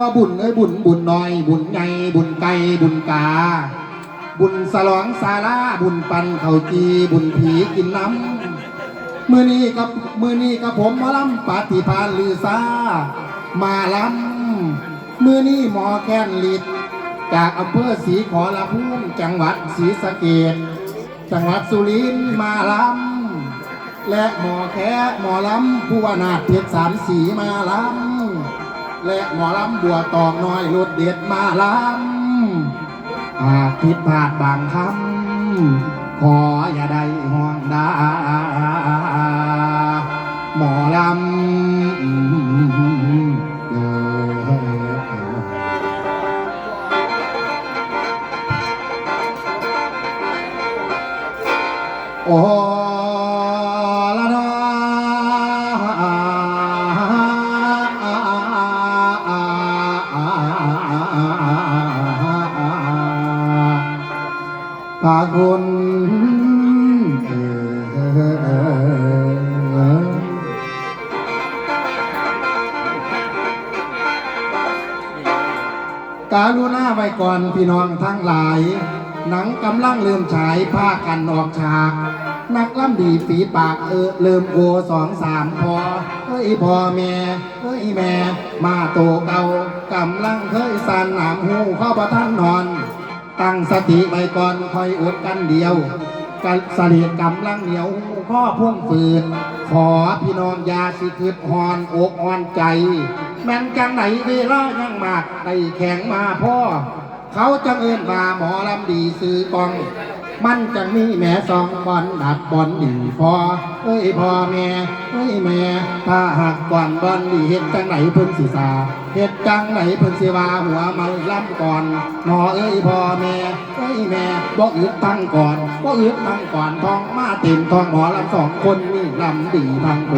ก็บุญเอ้ยบุญบุญน้อย บุญใหญ่บุญไก่บุญกา บุญสลองสาราบุญปันเขาจีบุญผีกินน้ำมือนี้กับมือนี้กับผมหมอลำปฏิพานลือซามาลำมือนี้หมอแค้นลิดจากอำเภอศรีขอรภูมิจังหวัดศรีสะเกดจังหวัดสุรินทร์มาลำและหมอแค่หมอลำผู้ว่านาเพชรสามสีมาลำ และหมอลำบัวตองน้อยรถเด็ดมาลำอาจผิดพลาดบางคำขออย่าได้ห่วงดาหมอลำเออโอ้ พาคุณการุณาไว้ก่อนพี่น้องทั้งหลาย หนังกำลังเริ่มฉายภาคกันออกฉาก นักล่ำดีฝีปากเออเริ่มโอสองสามพอเฮ้ยพ่อแม่เฮ้ยแม่ มาโตเก่ากำลังเคยสันหนามหูเข้าประท่านนอน ตั้งสติไว้ก่อนคอยอดกันเดียวกันสลีกำลังเหนียวข้อพุ่งฝืน ขอพี่น้องยาสิคืดหอนอกอ่อนใจ แม่นจังไหนเวลายังมากได้แข็งมาพ่อ เขาจะเอิ้นว่าหมอลำดีซื้อกอง มันจะมีแม่สองบอลดัดบอลดีพอเอ้ยพ่อแม่เอ้ยแม่ถ้าหากก่อนบอลดีเห็นจังไหนเพิ่นสิสาเห็ดจังไหนเพิ่นสิว่าหัวมันล่ำก่อนหนอเอ้ยพ่อแม่เอ้ยแม่บ่อึดตั้งก่อนบ่อึดตั้งก่อนทองมาเต็มทองหมอลำสองคนนี่ลำดีทางโอ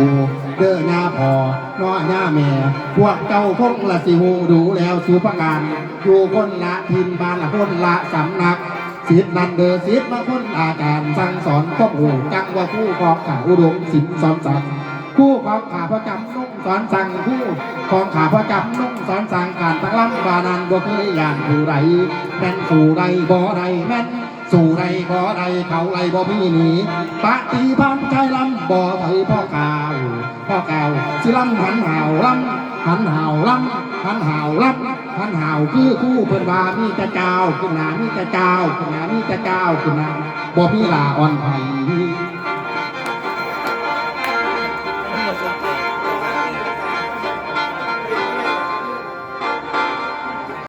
เด้อหน้าพอน้อหน้าแม่ พวกเจ้าคงละสิหูดูแล้วสุภการอยู่คนละทินบ้านละคนละสำนัก ศิษย์นันเดอศิษย์มาคนอาจารย์สั่งสอนก็หูจังว่าผู้กองขาอุดมศิลป์สอนสั่งผู้กองขาประจำนุ่งสอนสั่งผู้กองขาประจำนุ่งสอนสั่งการตั้งลำบานันบ่เคยย่านผู้ใดแม่นสู่ใดบ่ใดแม่นสู่ใดบ่ใดเขาไรบ่มีหนีปฏิพันใจลำบ่ไผพ่อกาวพ่อกาวสิลำหันหาวลำหันหาวลำหันหา วลำหันหาคือคู่เพิ่นว่ามีแต่เจ้าขึ้นหนามีแต่เจ้าขึ้นหนามีแต่เจ้าขึ้นหนาบ่มีลาอ่อนไผ